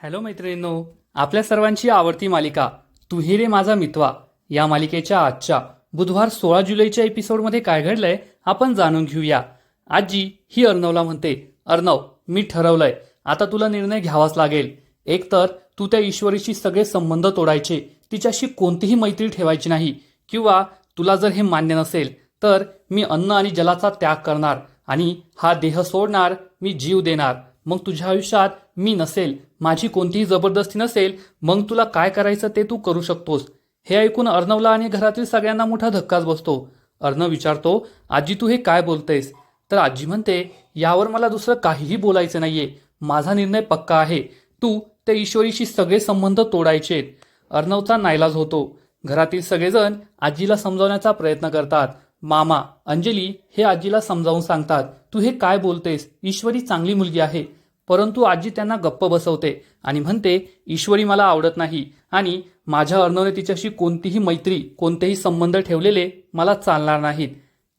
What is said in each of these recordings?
Hello मैत्रिणींनो आपल्या सर्वांची आवडती मालिका तुही रे माझा मितवा या मालिकेच्या आजच्या बुधवार सोळा जुलैच्या एपिसोडमध्ये काय घडलंय आपण जाणून घेऊया. आजी ही अर्णवला म्हणते अर्णव मी ठरवलंय आता तुला निर्णय घ्यावाच लागेल. एकतर तू त्या ईश्वरीशी सगळे संबंध तोडायचे तिच्याशी कोणतीही मैत्री ठेवायची नाही किंवा तुला जर हे मान्य नसेल तर मी अन्न आणि जलाचा त्याग करणार आणि हा देह सोडणार मी जीव देणार. मग तुझ्या आयुष्यात मी नसेल माझी कोणतीही जबरदस्ती नसेल मग तुला काय करायचं ते तू करू शकतोस. हे ऐकून अर्णवला आणि घरातील सगळ्यांना मोठा धक्काच बसतो. अर्णव विचारतो आजी तू हे काय बोलतेस? तर आजी म्हणते यावर मला दुसरं काहीही बोलायचं नाहीये. माझा निर्णय पक्का आहे. तू त्या ईश्वरीशी सगळे संबंध तोडायचेत. अर्णवचा नाईलाज होतो. घरातील सगळेजण आजीला समजावण्याचा प्रयत्न करतात. मामा अंजली हे आजीला समजावून सांगतात. तू हे काय बोलतेस? ईश्वरी चांगली मुलगी आहे. परंतु आजी त्यांना गप्प बसवते आणि म्हणते ईश्वरी मला आवडत नाही आणि माझ्या अर्णवने तिच्याशी कोणतीही मैत्री कोणतेही संबंध ठेवलेले मला चालणार नाहीत.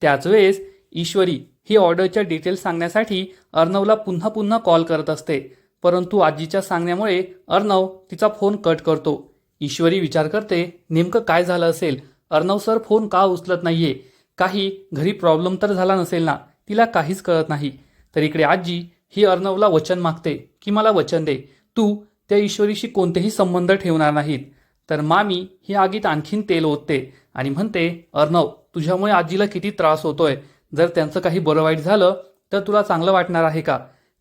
त्याच वेळेस ईश्वरी ही ऑर्डरच्या डिटेल्स सांगण्यासाठी अर्णवला पुन्हा पुन्हा कॉल करत असते. परंतु आजीच्या सांगण्यामुळे अर्णव तिचा फोन कट करतो. ईश्वरी विचार करते नेमकं काय झालं असेल? अर्णव सर फोन का उचलत नाहीये? काही घरी प्रॉब्लेम तर झाला नसेल ना? तिला काहीच कळत नाही. तर इकडे आजी ही अर्णवला वचन मागते की मला वचन दे. तू त्या ईश्वरीशी कोणतेही संबंध ठेवणार नाहीत. तर मामी ही आगीत आणखीन तेल ओतते आणि म्हणते अर्णव तुझ्यामुळे आजीला किती त्रास होतोय. जर त्यांचं काही बरं वाईट झालं तर तुला चांगलं वाटणार आहे का?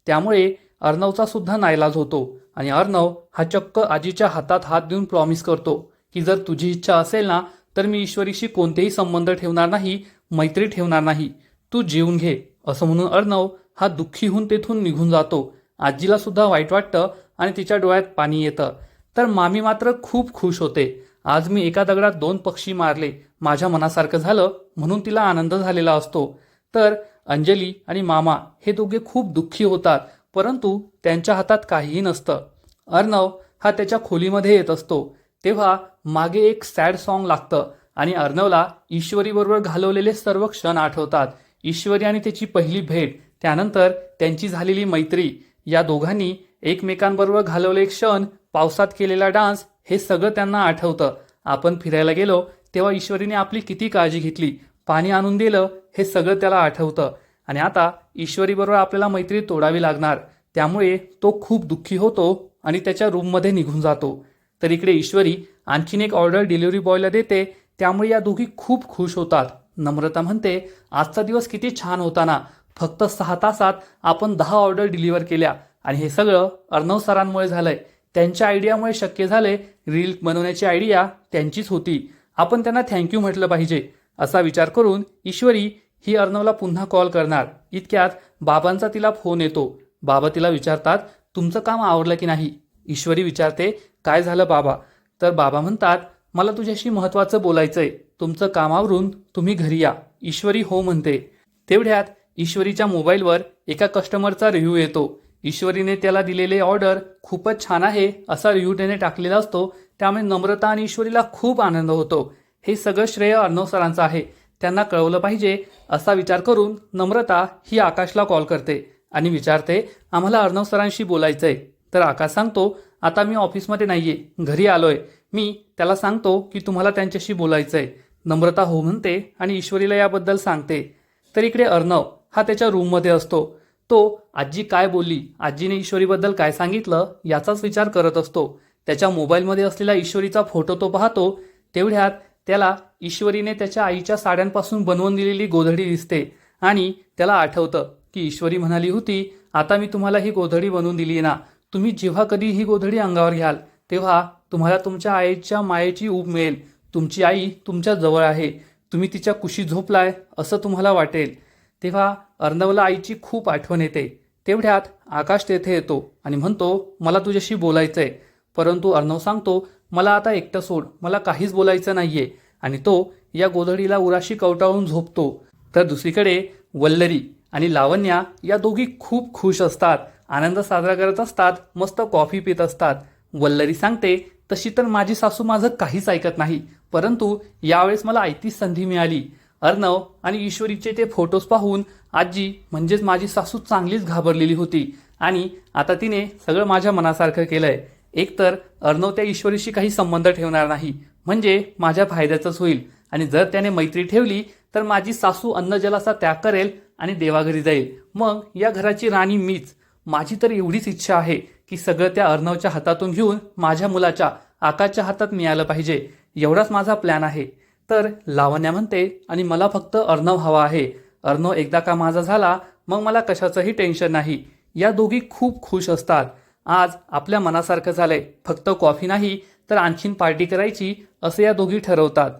त्यामुळे अर्णवचा सुद्धा नाईलाज होतो आणि अर्णव हा चक्क आजीच्या हातात हात देऊन प्रॉमिस करतो की जर तुझी इच्छा असेल ना तर मी ईश्वरीशी कोणतेही संबंध ठेवणार नाही मैत्री ठेवणार नाही. तू जीवन घे असं म्हणून अर्णव हा दुःखी होऊन तेथून निघून जातो. आजीला सुद्धा वाईट वाटतं आणि तिच्या डोळ्यात पाणी येतं. तर मामी मात्र खूप खुश होते. आज मी एका दगडात दोन पक्षी मारले. माझ्या मनासारखं झालं म्हणून तिला आनंद झालेला असतो. तर अंजली आणि मामा हे दोघे खूप दुःखी होतात परंतु त्यांच्या हातात काहीही नसतं. अर्णव हा त्याच्या खोलीमध्ये येत असतो. तेव्हा मागे एक सॅड सॉन्ग लागतं आणि अर्णवला ईश्वरीबरोबर घालवलेले सर्व क्षण आठवतात. ईश्वरी आणि त्याची पहिली भेट त्यानंतर त्यांची झालेली मैत्री या दोघांनी एकमेकांबरोबर घालवले क्षण पावसात केलेला डान्स हे सगळं त्यांना आठवतं. आपण फिरायला गेलो तेव्हा ईश्वरीने आपली किती काळजी घेतली पाणी आणून दिलं हे सगळं त्याला आठवतं. आणि आता ईश्वरीबरोबर आपल्याला मैत्री तोडावी लागणार. त्यामुळे तो खूप दुःखी होतो आणि त्याच्या रूममध्ये निघून जातो. तर इकडे ईश्वरी आणखीन एक ऑर्डर डिलिव्हरी बॉयला देते. त्यामुळे या दोघी खूप खुश होतात. नम्रता म्हणते आजचा दिवस किती छान होता ना. फक्त सहा तासात आपण दहा ऑर्डर डिलिव्हर केल्या. आणि हे सगळं अर्णव सरांमुळे झालंय. त्यांच्या आयडियामुळे शक्य झाले रील बनवण्याची आयडिया त्यांचीच होती. आपण त्यांना थँक्यू म्हटलं पाहिजे. असा विचार करून ईश्वरी ही अर्णवला पुन्हा कॉल करणार. इतक्यात बाबांचा तिला फोन येतो. बाबा तिला विचारतात तुमचं काम आवडलं की नाही? ईश्वरी विचारते काय झालं बाबा? तर बाबा म्हणतात मला तुझ्याशी महत्त्वाचं बोलायचंय. तुमचं कामावरून तुम्ही घरी या. ईश्वरी हो म्हणते. तेवढ्यात ईश्वरीच्या मोबाईलवर एका कस्टमरचा रिव्ह्यू येतो. ईश्वरीने त्याला दिलेले ऑर्डर खूपच छान आहे असा रिव्ह्यू त्याने टाकलेला असतो. त्यामुळे नम्रता आणि ईश्वरीला खूप आनंद होतो. हे सगळं श्रेय अर्णव सरांचं आहे. त्यांना कळवलं पाहिजे असा विचार करून नम्रता ही आकाशला कॉल करते आणि विचारते आम्हाला अर्णव सरांशी बोलायचंय. तर आकाश सांगतो आता मी ऑफिसमध्ये नाहीये घरी आलोय. मी त्याला सांगतो की तुम्हाला त्यांच्याशी बोलायचंय. नम्रता हो म्हणते आणि ईश्वरीला याबद्दल सांगते. तर इकडे अर्णव हा त्याच्या रूममध्ये असतो. तो आजी काय बोलली आजीने ईश्वरीबद्दल काय सांगितलं याचाच विचार करत असतो. त्याच्या मोबाईलमध्ये असलेला ईश्वरीचा फोटो तो पाहतो तेवढ्यात त्याला ईश्वरीने त्याच्या आईच्या साड्यांपासून बनवून दिलेली गोधडी दिसते आणि त्याला आठवतं की ईश्वरी म्हणाली होती आता मी तुम्हाला ही गोधडी बनवून दिली ना. तुम्ही जेव्हा कधी ही गोधडी अंगावर घ्याल तेव्हा तुम्हाला तुमच्या आईच्या मायेची ऊब मिळेल. तुमची आई तुमच्या जवळ आहे. तुम्ही तिच्या कुशी झोपलाय असं तुम्हाला वाटेल. तेव्हा अर्णवला आईची खूप आठवण येते. तेवढ्यात आकाश तेथे येतो आणि म्हणतो मला तुझ्याशी बोलायचंय. परंतु अर्णव सांगतो मला आता एकटं सोड मला काहीच बोलायचं नाहीये. आणि तो या गोधडीला उराशी कवटाळून झोपतो. तर दुसरीकडे वल्लरी आणि लावण्या या दोघी खूप खुश असतात आनंद साजरा करत असतात मस्त कॉफी पित असतात. वल्लरी सांगते तशी तर माझी सासू माझं काहीच ऐकत नाही परंतु यावेळेस मला ऐतीच संधी मिळाली. अर्णव आणि ईश्वरीचे ते फोटोज पाहून आजी म्हणजेच माझी सासू चांगलीच घाबरलेली होती आणि आता तिने सगळं माझ्या मनासारखं केलंय. एकतर अर्णव त्या ईश्वरीशी काही संबंध ठेवणार नाही म्हणजे माझ्या फायद्याचंच होईल आणि जर त्याने मैत्री ठेवली तर माझी सासू अन्नजलाचा त्याग करेल आणि देवाघरी जाईल. मग या घराची राणी मीच. माझी तर एवढीच इच्छा आहे की सगळं त्या अर्णवच्या हातातून घेऊन माझ्या मुलाच्या आकाशच्या हातात मिळालं पाहिजे. एवढाच माझा प्लॅन आहे. तर लावण्या म्हणते आणि मला फक्त अर्णव हवा आहे. अर्णव एकदा का माझा झाला मग मला कशाचंही टेन्शन नाही. या दोघी खूप खुश असतात. आज आपल्या मनासारखं झालंय. फक्त कॉफी नाही तर आणखीन पार्टी करायची असं या दोघी ठरवतात.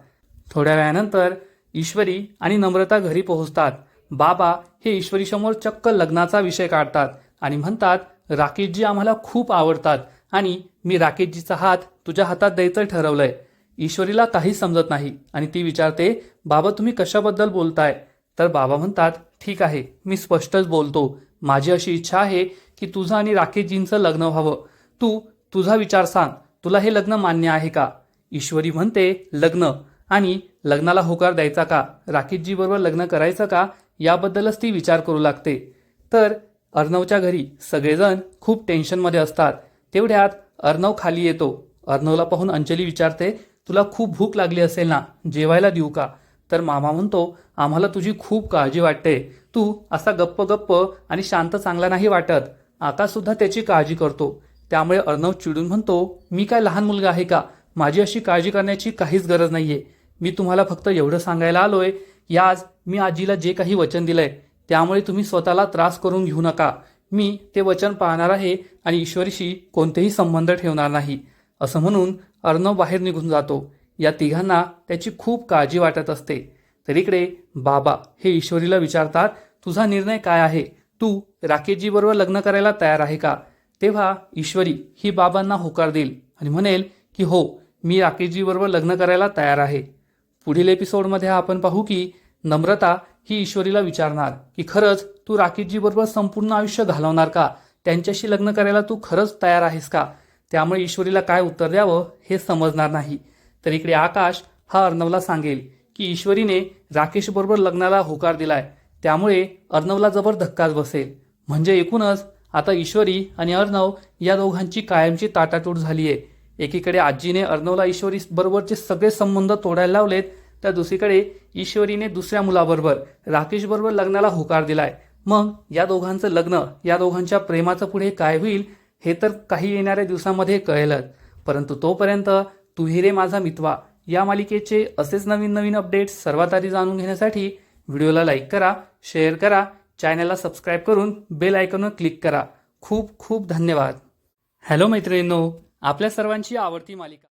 थोड्या वेळानंतर ईश्वरी आणि नम्रता घरी पोहोचतात. बाबा हे ईश्वरीसमोर चक्क लग्नाचा विषय काढतात आणि म्हणतात राकेशजी आम्हाला खूप आवडतात आणि मी राकेशजीचा हात तुझ्या हातात द्यायचं ठरवलंय. ईश्वरीला काहीच समजत नाही आणि ती विचारते बाबा तुम्ही कशाबद्दल बोलताय? तर बाबा म्हणतात ठीक आहे मी स्पष्टच बोलतो. माझी अशी इच्छा आहे की तुझं आणि राकेशजींचं लग्न व्हावं. तू तुझा विचार सांग. तुला हे लग्न मान्य आहे का? ईश्वरी म्हणते लग्न. आणि लग्नाला होकार द्यायचा का? राकेशजी बरोबर लग्न करायचं का? याबद्दलच ती विचार करू लागते. तर अर्णवच्या घरी सगळेजण खूप टेन्शनमध्ये असतात. तेवढ्यात अर्णव खाली येतो. अर्णवला पाहून अंजली विचारते तुला खूप भूक लागली असेल ना? जेवायला देऊ का? तर मामा म्हणतो आम्हाला तुझी खूप काळजी वाटते. तू असा गप्प गप्प आणि शांत चांगला नाही वाटत. आकाशसुद्धा त्याची काळजी करतो. त्यामुळे अर्णव चिडून म्हणतो मी काय लहान मुलगा आहे का? माझी अशी काळजी करण्याची काहीच गरज नाहीये. मी तुम्हाला फक्त एवढं सांगायला आलोय की आज मी आजीला जे काही वचन दिलंय त्यामुळे तुम्ही स्वतःला त्रास करून घेऊ नका. मी ते वचन पाहणार आहे आणि ईश्वरीशी कोणतेही संबंध ठेवणार नाही. असं म्हणून अर्णव बाहेर निघून जातो. या तिघांना त्याची खूप काळजी वाटत असते. तर इकडे बाबा हे ईश्वरीला विचारतात तुझा निर्णय काय आहे? तू राकेशजीबरोबर लग्न करायला तयार आहे का? तेव्हा ईश्वरी ही बाबांना होकार देईल आणि म्हणेल की हो मी राकेशजीबरोबर लग्न करायला तयार आहे. पुढील एपिसोडमध्ये आपण पाहू की नम्रता ही ईश्वरीला विचारणार की खरंच तू राकेशजीबरोबर संपूर्ण आयुष्य घालवणार का? त्यांच्याशी लग्न करायला तू खरंच तयार आहेस का? त्यामुळे ईश्वरीला काय उत्तर द्यावं हे समजणार नाही. तर इकडे आकाश हा अर्णवला सांगेल की ईश्वरीने राकेश बरोबर लग्नाला होकार दिलाय. त्यामुळे अर्णवला जबर धक्काच बसेल. म्हणजे एकूणच आता ईश्वरी आणि अर्णव या दोघांची कायमची ताटातूट झाली आहे एकीकडे आजीने अर्णवला ईश्वरी बरोबरचे सगळे संबंध तोडायला लावलेत तर दुसरीकडे ईश्वरीने दुसऱ्या मुलाबरोबर राकेश बरोबर लग्नाला होकार दिलाय. मग या दोघांचं लग्न या दोघांच्या प्रेमाचं पुढे काय होईल हे तर काही येणाऱ्या दिवसामध्ये कळेलच. परंतु तोपर्यंत तू रे माझा मितवा या मालिकेचे असेच नवीन नवीन अपडेट्स सर्वात आधी जाणून घेण्यासाठी व्हिडिओला लाईक करा शेअर करा चॅनलला सबस्क्राईब करून बेल आयकॉनवर क्लिक करा. खूप खूप धन्यवाद. हॅलो मैत्रिणींनो आपल्या सर्वांची आवडती मालिका